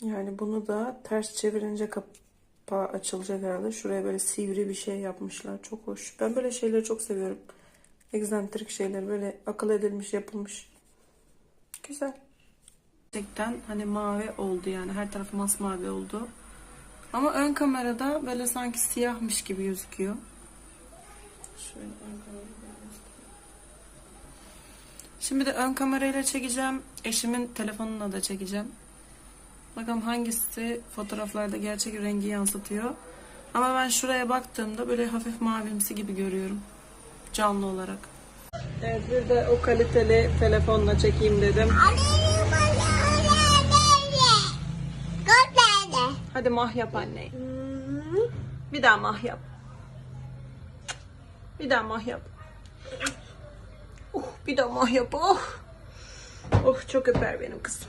Yani bunu da ters çevirince kapağı açılacak herhalde. Şuraya böyle sivri bir şey yapmışlar. Çok hoş. Ben böyle şeyleri çok seviyorum. Egzantrik şeyler böyle akıl edilmiş yapılmış. Güzel. Gerçekten hani mavi oldu yani her tarafı masmavi oldu. Ama ön kamerada böyle sanki siyahmış gibi gözüküyor. Şöyle ön göstereyim. Şimdi de ön kamerayla çekeceğim. Eşimin telefonuna da çekeceğim. Bakalım hangisi fotoğraflarda gerçek rengi yansıtıyor. Ama ben şuraya baktığımda böyle hafif mavimsi gibi görüyorum. Canlı olarak. Evet bir de o kaliteli telefonla çekeyim dedim. Hadi mah yap anne. Bir daha mah yap. Bir daha mah yap. Oh, bir daha mah yap. Oh. Oh çok öper benim kızım.